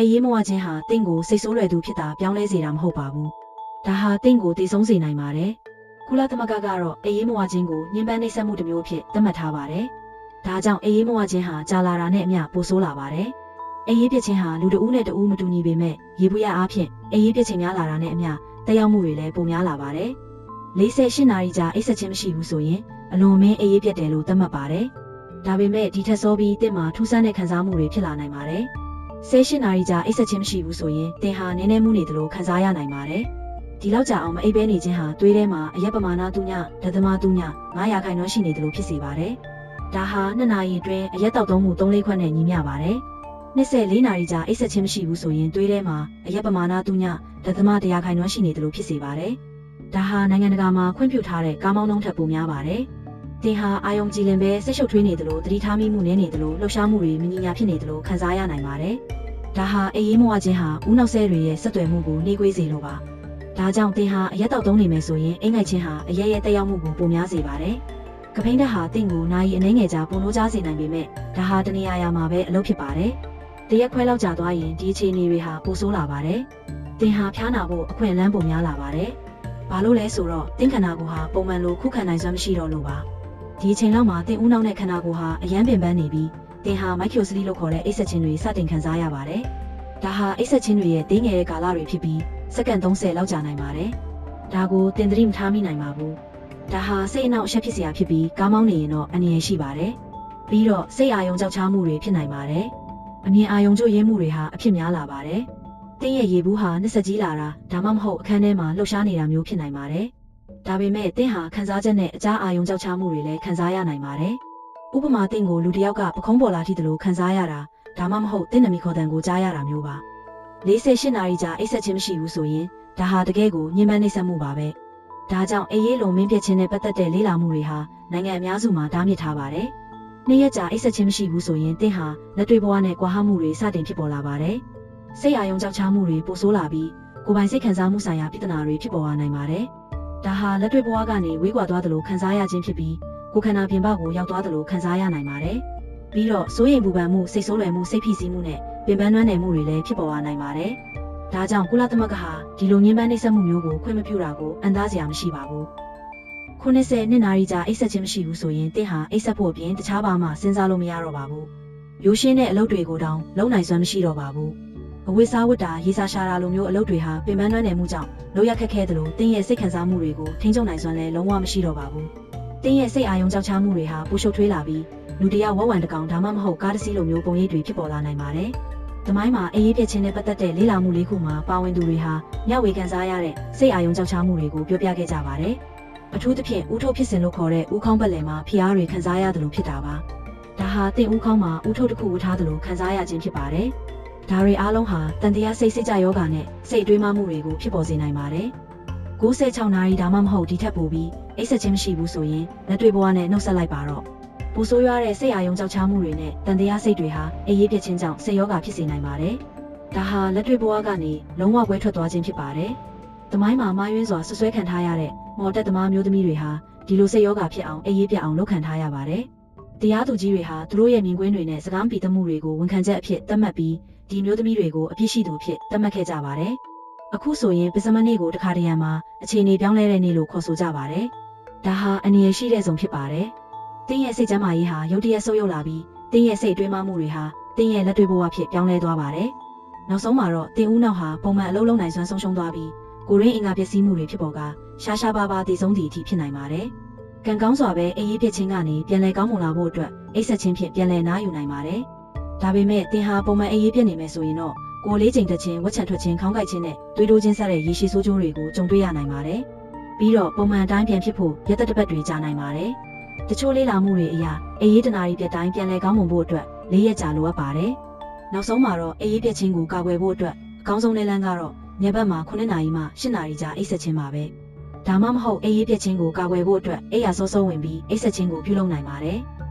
အေးရေးမဝခြင်းဟာတင့်ကိုစိတ်ဆိုးလွယ်သူဖြစ်တာပြောင်းလဲစေတာမဟုတ်ပါဘူးဒါဟာတင့်ကိုတည်ဆုံးစေနိုင်ပါတယ်ကုလသမဂ္ဂကတော့အေးရေးမဝခြင်းကိုညှဉ်းပန်းနှိပ်စက်မှုတစ်မျိုးဖြစ်သတ်မှတ်ထားပါတယ်ဒါကြောင့်အေးရေးမဝခြင်းဟာကြာလာတာနဲ့အမျှပိုဆိုးလာပါတယ်အေးရေးပြစ်ခြင်းဟာလူတဦးနဲ့တဦးမတူညီပေမဲ့ရေဘူးရအားဖြင့်အေးရေးပြစ်ခြင်းများလာတာနဲ့အမျှတက်ရောက်မှုတွေလည်းပိုများလာပါတယ်48နာရီကြာအိပ်ဆက်ခြင်းမရှိဘူးဆိုရင်အလွန်မင်းအေးရေးပြတ်တယ်လို့သတ်မှတ်ပါတယ်ဒါပေမဲ့ဒီထက်စောပြီးတင့်မှာထူးဆန်းတဲ့ခံစားမှုတွေဖြစ်လာနိုင်ပါတယ်။ 18နာရီကြာအိပ်ဆက်ခြင်းမရှိဘူးဆိုရင်တင်ဟာနည်းနည်းမှုနေသလိုခံစားရနိုင်ပါတယ်။ဒီလောက်ကြာအောင်မအိပ်ဘဲနေခြင်းဟာသွေးထဲမှာအရက်ပမာဏတုညဒသမတုည900ခိုင်နှုန်းရှိနေသလိုဖြစ်စေပါတယ်။ဒါဟာ2နာရီအတွင်းအရက်တောက်သုံးမှု3-4ခွက်နဲ့ညီမျှပါတယ်။24နာရီကြာအိပ်ဆက်ခြင်းမရှိဘူးဆိုရင်သွေးထဲမှာအရက်ပမာဏတုညဒသမ100ခိုင်နှုန်းရှိနေသလိုဖြစ်စေပါတယ်။ဒါဟာနိုင်ငံတကာမှာခွင့်ပြုထားတဲ့ကားမောင်းနှုန်းထက်ပိုများပါတယ်။ တင်ဟာအာယုံကြည်လင်ပဲဆက်ရှုပ်ထွေးနေသလိုတတိထားမိမှုနည်းနေသလိုလှုပ်ရှားမှုတွေမညီညာဖြစ်နေသလိုခံစားရနိုင်ပါတယ်။ဒါဟာအေးရေးမဝခြင်းဟာဦးနောက်ဆဲတွေရဲ့ဆက်သွယ်မှုကိုနှေးကွေးစေလိုပါ။ဒါကြောင့်တင်ဟာအရက်တောက်သုံးနေမယ်ဆိုရင်အိမ်ငိုက်ခြင်းဟာအရက်ရဲ့တက်ရောက်မှုကိုပိုများစေပါတယ်။ကပိန်းတက်ဟာတင့်ကိုနာရီအနှဲငယ်ကြာပုံလို့ကြားစေနိုင်ပေမဲ့ဒါဟာတနေရာရာမှာပဲအလုပ်ဖြစ်ပါတယ်။တရက်ခွဲလောက်ကြာသွားရင်ဒီအခြေအနေတွေဟာပိုဆိုးလာပါတယ်။တင်ဟာဖျားနာဖို့အခွင့်အလမ်းပုံများလာပါတယ်။ဘာလို့လဲဆိုတော့တင့်ခန္ဓာကိုယ်ဟာပုံမှန်လိုခုခံနိုင်စွမ်းမရှိတော့လို့ပါ။ ဒီအချိန်လောက်မှာတင်ဦးနောက်နဲ့ခန္ဓာကိုယ်ဟာအယမ်းပင်ပန်းနေပြီးတင်ဟာမိုက်ခရိုစလီလို့ခေါ်တဲ့အိတ်ဆက်ခြင်းတွေစတင်ခံစားရပါတယ်။ဒါဟာအိတ်ဆက်ခြင်းတွေရဲ့တင်းငယ်တဲ့ကာလတွေဖြစ်ပြီးစက္ကန့်30လောက်ကြာနိုင်ပါတယ်။ဒါကိုတင်သတိမထားမိနိုင်ပါဘူး။ဒါဟာစိတ်အနှောက်အယှက်ဖြစ်စရာဖြစ်ပြီးကားမောင်းနေရင်တော့အန္တရာယ်ရှိပါတယ်။ပြီးတော့စိတ်အာရုံကြောက်ချမှုတွေဖြစ်နိုင်ပါတယ်။အမြင်အာရုံကျရင်းမှုတွေဟာအဖြစ်များလာပါတယ်။တင်းရဲ့ရေဘူးဟာနှစ်ဆက်ကြီးလာတာဒါမှမဟုတ်အခန်းထဲမှာလှုပ်ရှားနေတာမျိုးဖြစ်နိုင်ပါတယ်။ ဒါပေမဲ့တင့်ဟာခံစားချက်နဲ့အကြားအာယုံကြောက်ချမှုတွေလည်းခံစားရနိုင်ပါတယ်။ဥပမာတင့်ကိုလူတစ်ယောက်ကပခုံးပေါ်လာထိသလိုခံစားရတာဒါမှမဟုတ်တင့်နမီခေါ်တန်ကိုကြားရတာမျိုးပါ။48နာရီကြာအိပ်ဆက်ခြင်းမရှိဘူးဆိုရင်ဒါဟာတကယ်ကိုညှဉ်းပန်းနှိပ်စက်မှုပါပဲ။ဒါကြောင့်အေးရေးလုံမင်းပြစ်ခြင်းနဲ့ပတ်သက်တဲ့လေးလာမှုတွေဟာနိုင်ငံအများစုမှာတားမြစ်ထားပါတယ်။နေ့ရက်ကြာအိပ်ဆက်ခြင်းမရှိဘူးဆိုရင်တင့်ဟာလက်တွေ့ဘဝနဲ့ကွာဟမှုတွေစတင်ဖြစ်ပေါ်လာပါတယ်။စိတ်အာယုံကြောက်ချမှုတွေပိုဆိုးလာပြီးကိုယ်ပိုင်စိတ်ခံစားမှုဆိုင်ရာပြဿနာတွေဖြစ်ပေါ်လာနိုင်ပါတယ်။ ဒါဟာလက်တွေ့ဘဝကနေဝေးကွာသွားသလိုခံစားရခြင်းဖြစ်ပြီးကိုယ်ခန္ဓာပြင်ပကိုရောက်သွားသလိုခံစားရနိုင်ပါတယ်။ပြီးတော့စိုးရိမ်ပူပန်မှုစိတ်ဆိုးလွယ်မှုစိတ်ဖိစီးမှုနဲ့ပင်ပန်းနှွမ်းနယ်မှုတွေလည်းဖြစ်ပေါ်လာနိုင်ပါတယ်။ဒါကြောင့်ကုလသမဂ္ဂဟာဒီလိုညှဉ်းပန်းနှိပ်စက်မှုမျိုးကိုခွင့်မပြုတာကိုအန်သားစရာမရှိပါဘူး။ခုနှစ်ဆယ်နှစ်နာရီကြာအိပ်ဆက်ခြင်းမရှိဘူးဆိုရင်တင့်ဟာအိပ်ဆက်ဖို့အပြင်တခြားဘာမှစဉ်းစားလို့မရတော့ပါဘူး။ရိုးရှင်းတဲ့အလုပ်တွေကိုတောင်လုံနိုင်စွမ်းမရှိတော့ပါဘူး။ အဝိစားဝတ်တာရေစာရှာတာလိုမျိုးအလုပ်တွေဟာပင်ပန်းနှွမ်းနယ်မှုကြောင့်လုပ်ရခက်ခဲသလိုတင်းရဲ့စိတ်ခံစားမှုတွေကိုထိန်းချုပ်နိုင်စွမ်းလည်းလုံးဝမရှိတော့ပါဘူး။တင်းရဲ့စိတ်အာရုံကြောက်ချမှုတွေဟာပူရှုပ်ထွေးလာပြီးလူတစ်ယောက်ဝက်ဝံတစ်ကောင်ဒါမှမဟုတ်ကားတစ်စီးလိုမျိုးပုံရိပ်တွေဖြစ်ပေါ်လာနိုင်ပါတယ်။သမိုင်းမှာအေးရေးပြစ်ခြင်းနဲ့ပတ်သက်တဲ့လေးလာမှုလေးခုမှာပါဝင်သူတွေဟာမျှဝေခံစားရတဲ့စိတ်အာရုံကြောက်ချမှုတွေကိုပြောပြခဲ့ကြပါတယ်။အထူးသဖြင့်ဥထုတ်ဖြစ်စဉ်လို့ခေါ်တဲ့ဥခေါင်းပတ်လည်မှာဖျားတွေခံစားရတယ်လို့ဖြစ်တာပါ။ဒါဟာတင့်ဥခေါင်းမှာဥထုတ်တစ်ခုဝတ်ထားတယ်လို့ခံစားရခြင်းဖြစ်ပါတယ်။ ဒါတွေအားလုံးဟာတန်တရားစိတ်စိတ်ကြယောဂါနဲ့စိတ်တွေးမှမှုတွေကိုဖြစ်ပေါ်စေနိုင်ပါတယ်။96နာရီဒါမှမဟုတ်ဒီထက်ပိုပြီးအိပ်ဆက်ခြင်းမရှိဘူးဆိုရင်လက်တွေ့ဘဝနဲ့နှုတ်ဆက်လိုက်ပါတော့။ပူဆိုးရွားတဲ့စိတ်အာရုံကြောက်ချမှုတွေနဲ့တန်တရားစိတ်တွေဟာအေးရေးပြစ်ခြင်းကြောင့်စိတ်ယောဂါဖြစ်စေနိုင်ပါတယ်။ဒါဟာလက်တွေ့ဘဝကနေလုံးဝကွဲထွက်သွားခြင်းဖြစ်ပါတယ်။သမိုင်းမှာမာယွင်းစွာဆွဆွဲခံထားရတဲ့မော်တက်သမားမျိုးသမီးတွေဟာဒီလိုစိတ်ယောဂါဖြစ်အောင်အေးရေးပြအောင်လုပ်ခံထားရပါတယ်။တရားသူကြီးတွေဟာသူတို့ရဲ့မြင်ကွင်းတွေနဲ့စကားမပီသမှုတွေကိုဝန်ခံချက်အဖြစ်သတ်မှတ်ပြီး ဒီမျိုးသမီးတွေကိုအပြစ်ရှိသူအဖြစ်သတ်မှတ်ခဲ့ကြပါတယ်။အခုဆိုရင်ပစ္စမနေ့ကိုတခါတရံမှာအခြေအနေပြောင်းလဲတဲ့နေ့လို့ခေါ်ဆိုကြပါတယ်။ဒါဟာအနည်းရှိတဲ့ဆုံးဖြစ်ပါတယ်။တင်းရဲ့စိတ်ကြမ်းမာရေးဟာရုတ်တရက်ဆုပ်ယုပ်လာပြီးတင်းရဲ့စိတ်တွေးမှမှုတွေဟာတင်းရဲ့လက်တွေ့ဘဝဖြစ်ပြောင်းလဲသွားပါတယ်။နောက်ဆုံးမှာတော့တင်းဦးနောက်ဟာပုံမှန်အလုပ်လုပ်နိုင်စွမ်းဆုံးရှုံးသွားပြီးကိုရင်းအင်္ဂါပျက်စီးမှုတွေဖြစ်ပေါ်ကရှားရှားပါးပါးတည်ဆုံးသည့်အထိဖြစ်နိုင်ပါတယ်။ကံကောင်းစွာပဲအေးရေးဖြစ်ခြင်းကနေပြန်လည်ကောင်းမွန်လာဖို့အတွက်အိပ်ဆက်ခြင်းဖြင့်ပြန်လည်နားယူနိုင်ပါတယ်။ ဒါပေမဲ့တင်ဟာပုံမှန်အေးရေးပြက်နေမယ်ဆိုရင်တော့ကိုယ်လေးချိန်တစ်ချင်းဝက်ချံထွက်ချင်းခေါင်းကိုက်ချင်းနဲ့တွေးတိုးချင်းဆက်တဲ့ရေရှည်ဆိုးကျိုးတွေကိုကြုံတွေ့ရနိုင်ပါတယ်။ပြီးတော့ပုံမှန်အတိုင်းပြန်ဖြစ်ဖို့ရက်သက်တစ်ပတ်တွေကြာနိုင်ပါတယ်။တချို့လေးလာမှုတွေအရာအေးရေးတနာရီပြက်တိုင်းပြန်လဲကောင်းမွန်ဖို့အတွက်၄ရက်ကြာလိုအပ်ပါတယ်။နောက်ဆုံးမှာတော့အေးရေးပြက်ချင်းကိုကာကွယ်ဖို့အတွက်အကောင်းဆုံးလေးလန်းကတော့ညဘက်မှာ9နာရီမှ10နာရီကြာအိပ်ဆက်ခြင်းပါပဲ။ဒါမှမဟုတ်အေးရေးပြက်ချင်းကိုကာကွယ်ဖို့အတွက်အိပ်ရာစောစောဝင်ပြီးအိပ်ဆက်ခြင်းကိုပြုလုပ်နိုင်ပါတယ်။